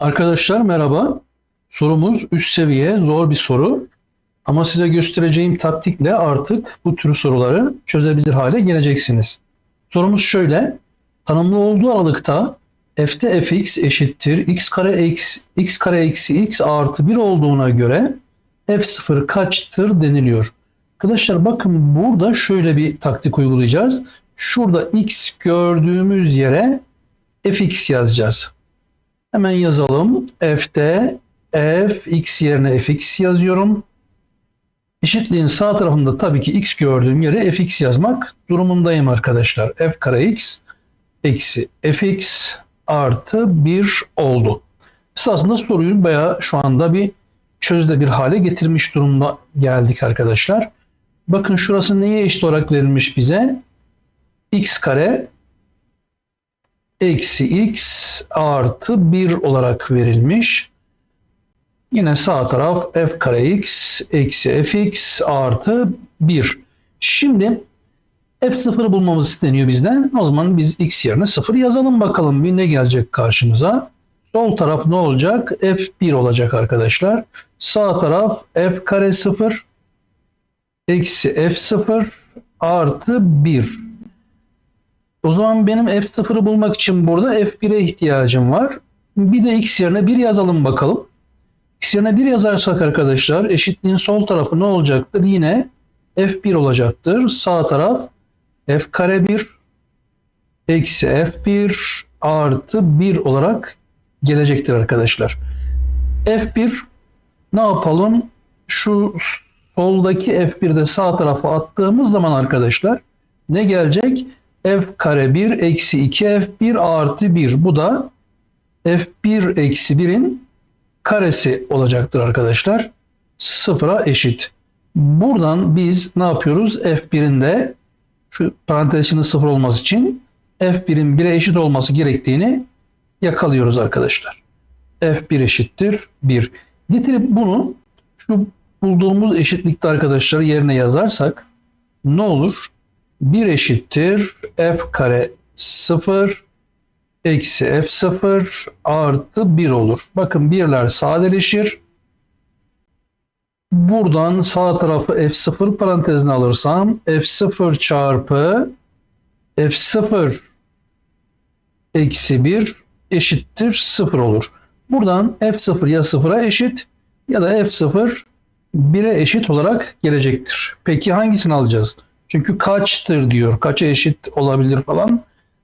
Arkadaşlar merhaba. Sorumuz üst seviye zor bir soru. Ama size göstereceğim taktikle artık bu tür soruları çözebilir hale geleceksiniz. Sorumuz şöyle. Tanımlı olduğu aralıkta f'te fx eşittir x kare eksi x kare eksi x artı 1 olduğuna göre f0 kaçtır deniliyor. Arkadaşlar bakın burada şöyle bir taktik uygulayacağız. Şurada x gördüğümüz yere fx yazacağız. Hemen yazalım. F'de f x yerine fx yazıyorum. Eşitliğin sağ tarafında tabii ki x gördüğüm yere fx yazmak durumundayım arkadaşlar. f kare x eksi fx artı 1 oldu. Esasında soruyu bayağı şu anda bir çözde bir hale getirmiş durumda geldik arkadaşlar. Bakın şurası neye eşit olarak verilmiş bize? x kare eksi x artı 1 olarak verilmiş. Yine sağ taraf f kare x eksi fx artı 1. Şimdi f0 bulmamız isteniyor bizden. O zaman biz x yerine 0 yazalım bakalım bir ne gelecek karşımıza. Sol taraf ne olacak? f1 olacak arkadaşlar. Sağ taraf f kare 0 eksi f0 artı 1. O zaman benim f0'ı bulmak için burada f1'e ihtiyacım var. Bir de x yerine 1 yazalım bakalım. x yerine 1 yazarsak arkadaşlar eşitliğin sol tarafı ne olacaktır? Yine f1 olacaktır. Sağ taraf f kare 1 eksi f1 artı 1 olarak gelecektir arkadaşlar. f1 ne yapalım? Şu soldaki f1'de sağ tarafa attığımız zaman arkadaşlar ne gelecek? F kare 1 eksi 2 f1 artı 1. Bu da f1 eksi 1'in karesi olacaktır arkadaşlar. Sıfıra eşit. Buradan biz ne yapıyoruz? f1'in de şu parantez içinde sıfır olması için f1'in 1'e eşit olması gerektiğini yakalıyoruz arkadaşlar. f1 eşittir 1. Getirip bunu şu bulduğumuz eşitlikte arkadaşlar yerine yazarsak ne olur? 1 eşittir f kare 0 eksi f0 artı 1 olur. Bakın birler sadeleşir. Buradan sağ tarafı f0 parantezine alırsam f0 çarpı f0 eksi 1 eşittir 0 olur. Buradan f0 ya 0'a eşit ya da f0 1'e eşit olarak gelecektir. Peki hangisini alacağız? Çünkü kaçtır diyor. Kaça eşit olabilir falan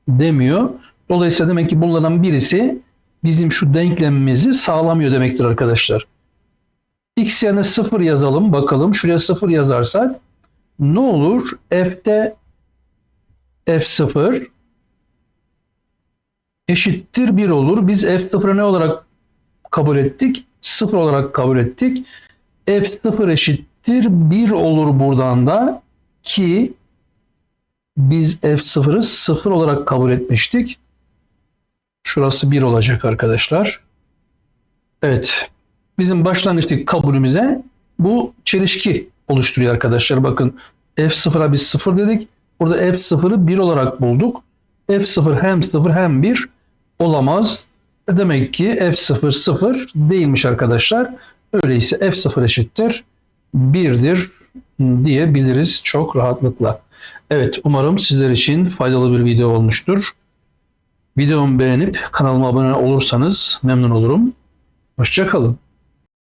demiyor. Dolayısıyla demek ki bunlardan birisi bizim şu denklemimizi sağlamıyor demektir arkadaşlar. X yerine 0 yazalım bakalım. Şuraya 0 yazarsak ne olur? F'de F0 eşittir 1 olur. Biz F0'ı ne olarak kabul ettik? 0 olarak kabul ettik. F0 eşittir 1 olur buradan da ki biz F0'ı 0 olarak kabul etmiştik. Şurası 1 olacak arkadaşlar. Evet. Bizim başlangıçtaki kabulümüze bu çelişki oluşturuyor arkadaşlar. Bakın F0'a biz 0 dedik. Burada F0'ı 1 olarak bulduk. F0 hem 0 hem 1 olamaz. Demek ki F0 0 değilmiş arkadaşlar. Öyleyse F0 eşittir 1'dir diyebiliriz çok rahatlıkla. Evet umarım sizler için faydalı bir video olmuştur. Videomu beğenip kanalıma abone olursanız memnun olurum. Hoşçakalın.